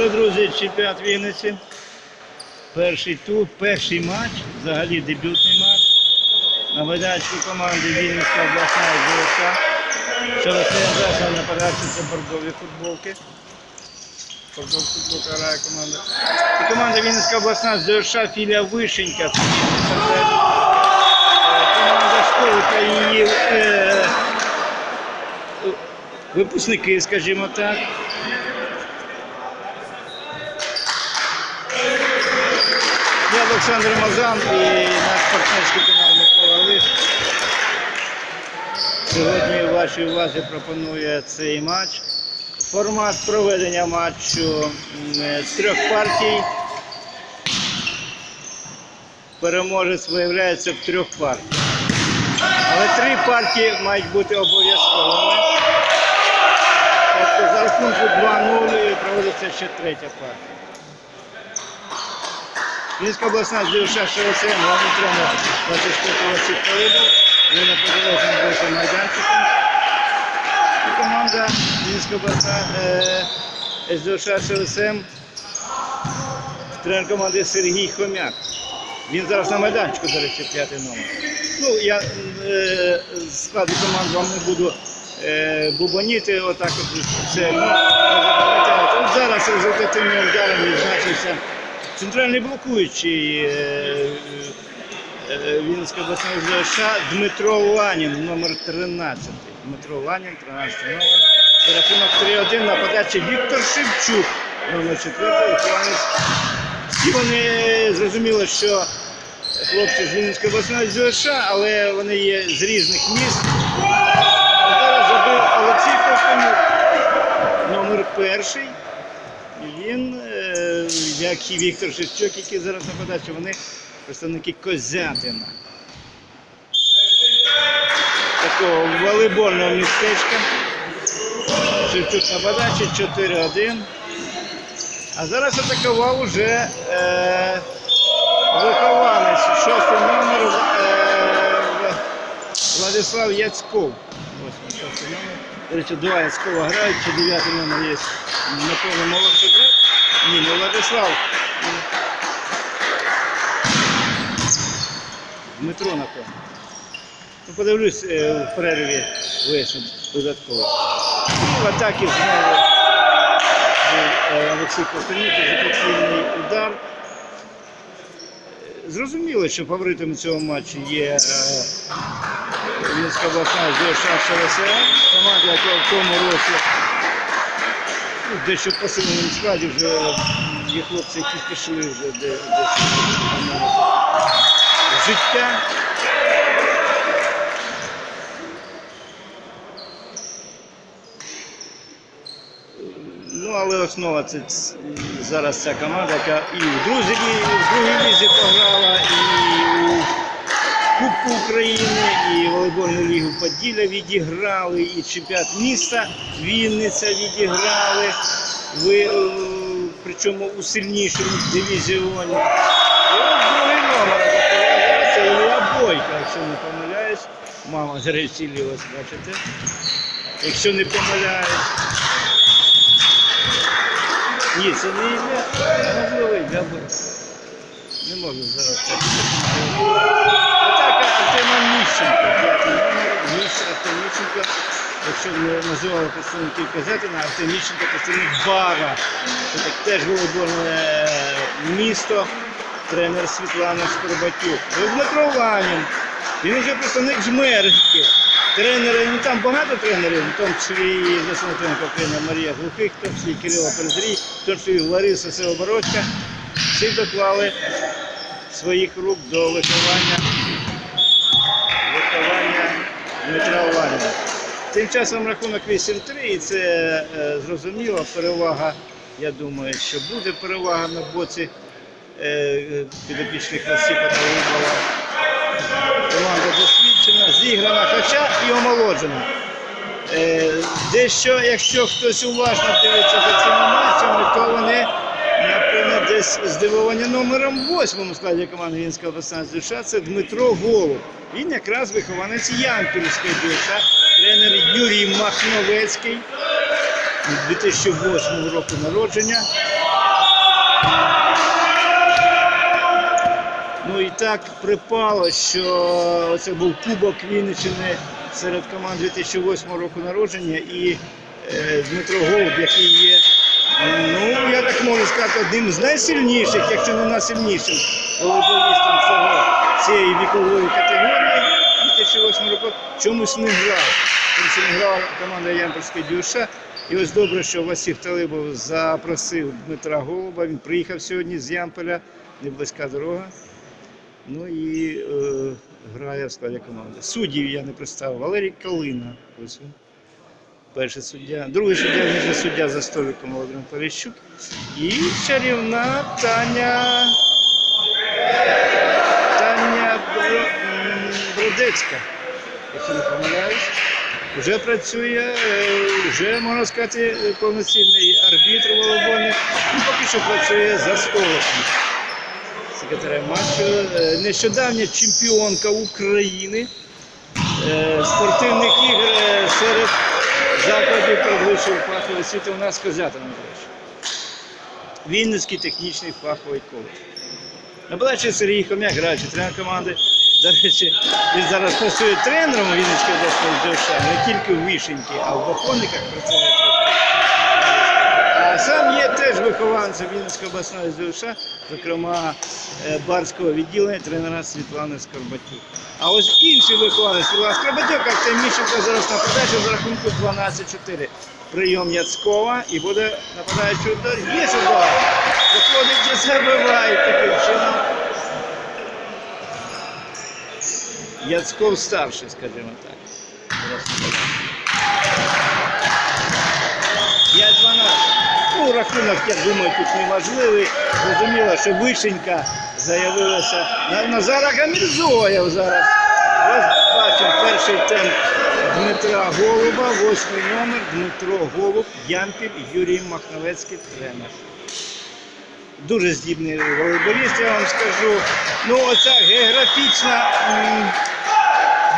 що, друзі, чемпіонат Вінниці. Перший тур, перший матч, взагалі дебютний матч. На майданчику команди Вінницька обласна ЗСК. Що розповідає на це бордові футболки. Бордові футболка грає команда. І команда Вінницька обласна ЗСШ філія Вишенька. Е, Команда школи країнів. е, Випускники, скажімо так. Олександр Мазан і наш партнерський канал Микола Лис. Сьогодні вашій увазі пропонує цей матч. Формат проведення матчу з трьох партій. Переможець виявляється в трьох партіях. Але три партії мають бути обов'язковими. Тобто за рахунку 2-0 проводиться ще третя партія. Вінська обласна здивша ШСМ, головний тренер 24 Сіпковиду, ви на протилежному боці майданчику. І команда Вінська обласна е, СДШ ШСМ, тренер команди Сергій Хомяк. Він зараз на майданчику, до речі, п'ятий номер. Ну, я е, складу команд вам не буду е, бубоніти, отак от це. Ну. От зараз результативним ударом відзначився центральний блокуючий Вінницької обласної ЗШ Дмитро Ланін, номер 13. Дмитро Ланін, 13 номер. Рахунок 3-1 на подачі Віктор Шевчук, номер 4, виконавець. Всі вони зрозуміли, що хлопці з Вінницької обласної ЗШ, але вони є з різних міст. Зараз забив Олексій Ковтонюк, номер перший. Як і Віктор Шевчук, який зараз на подачі, вони представники Козятина. Такого волейбольного містечка. Шевчук на подачі 4-1. А зараз атакував уже е, вихованець, шостий номер е, Владислав Яцьков. Ось шостий номер. До речі, два Яцькова грають, чи дев'ятий номер є. на Напевно, молодший брат. Ні, не Владислав. Дмитро, напевно. Ну, подивлюсь е, в перерві вийшов додатково. В атакі знову е, Олексій Ковтонюк, зафіксований удар. Е, Зрозуміло, що фаворитом цього матчу є е, Вінська обласна ЗШ ШВСР, команда, яка в тому році ну, дещо в посиленому складі вже є хлопці, які пішли вже де, дещо в життя. Ну, але основа це зараз ця команда, яка і в друзі, і в другій лізі пограла, і Кубку України, і волейбольну лігу Поділля відіграли, і чемпіонат міста Вінниця відіграли. Ви, е, причому у сильнішому дивізіоні. Це Ілля Бойко, якщо не помиляюсь. Мама зареєструвалась, бачите. Якщо не помиляюсь. Ні, це не Ілля, можливо, Ілля Бойко. Не можу зараз Міщенка. п'ятий Артем Міщенко. Якщо не називали представників Казетина, Артем Міщенко представник Бара. Це так теж волейбольне е, місто. Тренер Світлана Скорбатюк. Дмитро Ланін. Він вже представник Жмерки. Тренери, ну там багато тренерів, в тому числі і засновна тренерка України Марія Глухих, в тому числі Кирило Перезрій, в тому числі Лариса Севобородька. Всі доклали своїх рук до виховання Дмитра Ланіна. Тим часом рахунок 8-3, і це е, зрозуміло, перевага, я думаю, що буде перевага на боці е, підопічних Насіпа та Лубова. Команда досвідчена, зіграна, хоча і омолоджена. Е, Дещо, якщо хтось уважно дивиться за цими матчами, то вони десь здивовані номером 8 у складі команди Вінська обласна ЗШ це Дмитро Голуб. Він якраз вихованець Ямпільської ДШ, тренер Юрій Махновецький 2008 року народження. Ну і так припало, що це був Кубок Вінниччини серед команд 2008 року народження і е, Дмитро Голуб, який є, ну я так можу сказати, одним з найсильніших, якщо не найсильнішим цього цієї вікової категорії 2008 року чомусь не грав. Тому не грала команда Ямпольської Дюша. І ось добре, що Василь Талибов запросив Дмитра Голуба. Він приїхав сьогодні з Ямполя, не близька дорога. Ну і е, грає в складі команди. Суддів я не представив. Валерій Калина. Ось він. Перший суддя. Другий суддя, він суддя за столиком Володимир Поліщук. І чарівна Таня. Таня Бродецька. Якщо не помиляюсь. Вже працює, е, вже можна сказати, повноцінний арбітр волейбольний. Ну, поки що працює за столиком секретарем матчу. Е, Нещодавня чемпіонка України е, спортивних ігор серед закладів передвищої фахової освіти у нас Козята Анатолійович. Вінницький технічний фаховий коледж. На подачі Сергій Хом'як, граючий тренер команди. До речі, він зараз працює тренером Вінницької обласної ДШ, не тільки в Вишеньки, а в Бахониках працює. А сам є теж вихованцем Вінницької обласної ЗУШ, зокрема е, барського відділення тренера Світлани Скорбатюк. А ось інший вихованець Світлана Скорбатюк, Артем Міщенко зараз на подачі з рахунку 12-4. Прийом Яцкова і буде нападаючий удар. Є удар! Виходить і забиває таким чином. Яцков старший, скажімо так. Зараз Я 12. Ну, рахунок, я думаю, тут неможливий. Зрозуміло, що Вишенька заявилася на Назара Гамірзоєв зараз. Ось бачимо перший темп Дмитра Голуба, восьмий номер, Дмитро Голуб, Ямпіль, Юрій Махновецький тренер. Дуже здібний волейболіст, я вам скажу. Ну, оця географічна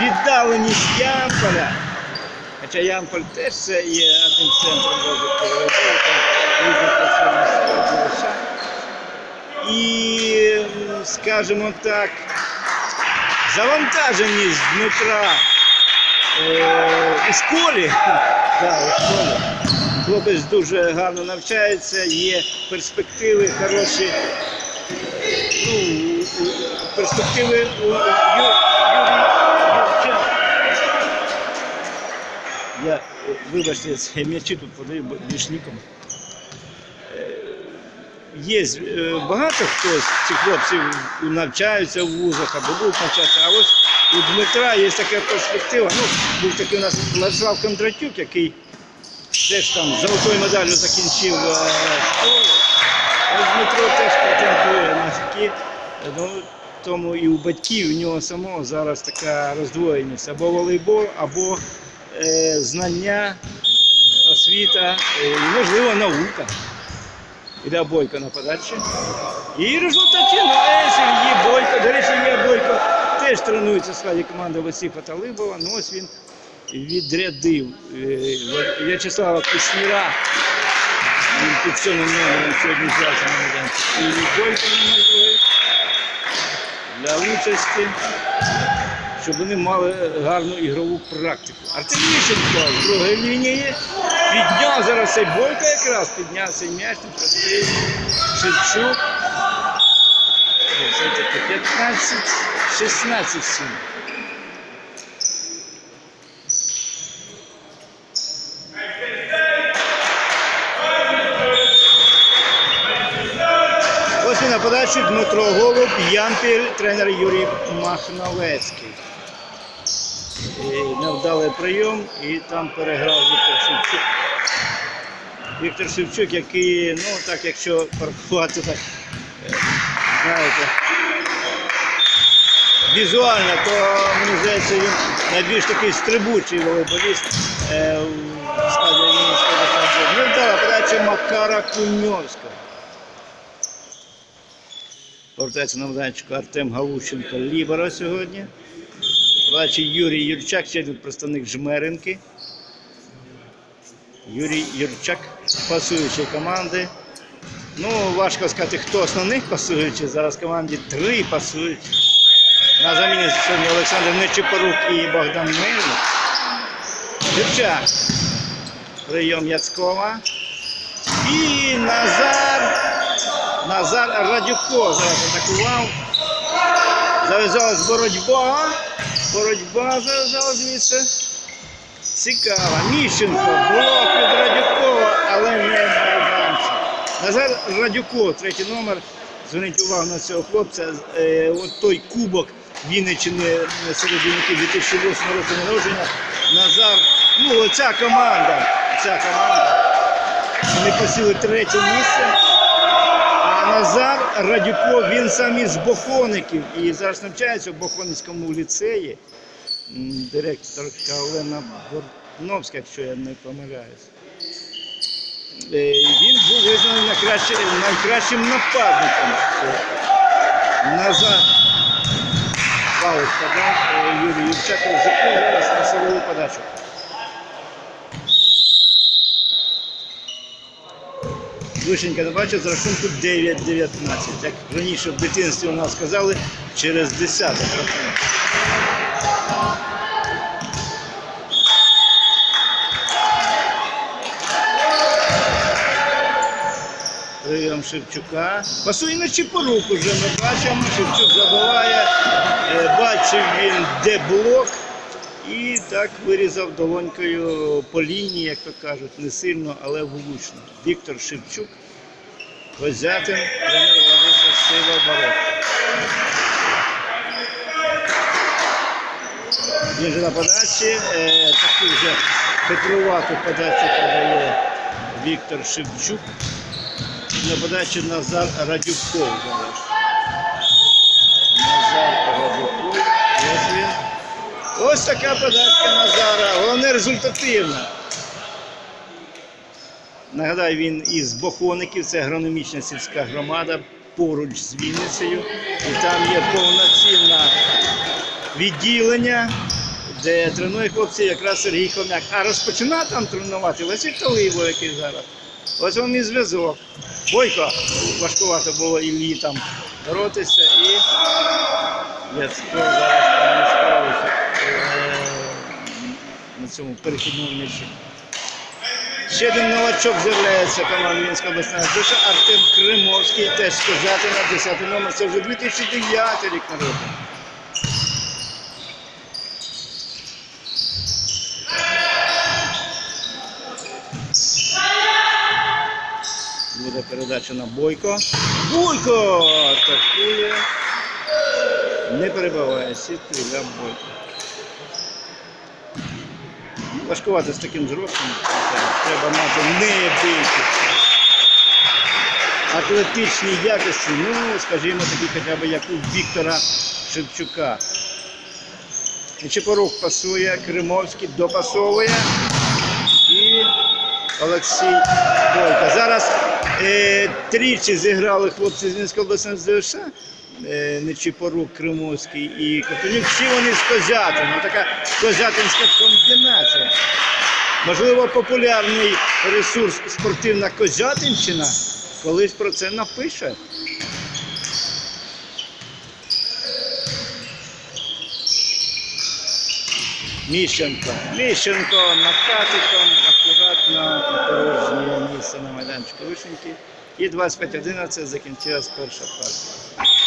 віддаленість Ямполя. Хоча Ямполь теж це є одним центром розвитку робилися. І, скажімо так, завантаженість Дмитра е, у школі. Хлопець дуже гарно навчається, є перспективи хороші. Ну, перспективи у вибачте, м'ячі тут подаю бо- бішником. Е, Є е, багато хто з цих хлопців навчаються в вузах або будуть навчатися, а ось у Дмитра є така перспектива. Ну, був такий у нас Владислав Кондратюк, який теж там золотою медаллю закінчив е, школу. Ось Дмитро теж претендує на такі. Ну, тому і у батьків у нього самого зараз така роздвоєність або волейбол, або знання, освіта, е, і, можливо, наука. Іде Бойко на подачі. І результативно е, Сергій Бойко. До речі, є Бойко теж тренується в складі команди Васипа Талибова. Ну ось він відрядив е, В'ячеслава Кушніра. Він під сьомим номером сьогодні взявся на майданчик. І Бойко номер другий для участі, щоб вони мали гарну ігрову практику. Артеміщенко з другої лінії підняв зараз цей Бойко якраз, підняв цей м'яч, простий. Шевчук. 15, 16 7. Ось і на подачі Дмитро Голуб, Ямпіль, тренер Юрій Махновецький. Невдалий прийом і там переграв Віктор Шевчук. Віктор Шевчук, який, ну так якщо порахувати так, е, знаєте, візуально, то мені здається, він найбільш такий стрибучий волейболіст е, в складі Вінницького обласного. Невдала подача Макара Куньовського. Повертається на майданчику Артем Галущенко Лібера сьогодні. Бачить Юрій Юрчак, ще тут представник Жмеринки. Юрій Юрчак, пасуючої команди. Ну, важко сказати, хто основних пасуючий. Зараз команді три пасуючі. На заміні сьогодні Олександр Нечипорук і Богдан Мельник. Дівчак. Прийом Яцкова. І Назар. Назар Радюко зараз атакував. Зав'язалась боротьба. Боротьба зав'язалась звідси. Цікаво. Міщенко. Блок від Радюкова, але не майданці. Назар Радюко, третій номер. Зверніть увагу на цього хлопця. Е, от той кубок Вінниччини серед юнаків 2008 року народження. Назар, ну оця команда, ця команда. Вони посіли третє місце. Назар Радюко, він сам із Бохоників і зараз навчається в Бохоницькому ліцеї. Директорка Олена Бортновська, якщо я не помиляюсь. Е, Він був визнаний найкраще- найкращим нападником. Назар Павлович Юрій Юрчаков закрив зараз на силову подачу. Душенька бачить з рахунку 9-19. Як раніше в дитинстві у нас сказали, через десяток рахунок. Прийом Шевчука. Пасує на Чіпорук уже ми бачимо. Шевчук забиває. Е, Бачив він, де блок. Так вирізав долонькою по лінії, як то кажуть, не сильно, але влучно. Віктор Шевчук, Козятин, тренер Лариса Сила Барок. Же на подачі. Е, таку вже хитрувату подачу подає Віктор Шевчук. На подачі Назар Радюков зараз. Назар Радюков. Ось він. Ось така подачка Назара. Головне результативна. Нагадаю, він із Бохоників, це агрономічна сільська громада поруч з Вінницею. І там є повноцінне відділення, де тренує хлопці якраз Сергій Хомяк. А розпочинає там тренувати Василь Таливо, який зараз. Ось вам і зв'язок. Бойко важкувато було Іллі там боротися і Яцько зараз не справився на цьому перехідному м'ячі. Ще один новачок з'являється команда Мінська обласна душа Артем Кримовський, теж сказати на 10 номер. Це вже 2009 рік народу. Буде передача на Бойко. Бойко атакує. Не перебиває сітку для Бойко. Важкувати з таким зростом. Треба мати неабиякі атлетичні якості, ну, скажімо, такі хоча б як у Віктора Шевчука. Чепорук пасує, Кримовський допасовує і Олексій Бойко. Зараз е, тричі зіграли хлопці з Мінської обласної ЗВШ, Нечипорук, Кримовський і Катонюк. Всі вони з Козятина. Така козятинська комбінація. Можливо, популярний ресурс спортивна Козятинщина колись про це напише. Міщенко. Міщенко накатиком, акуратно порожнє місце на майданчику вишеньки. І 25-11 закінчилась перша партія.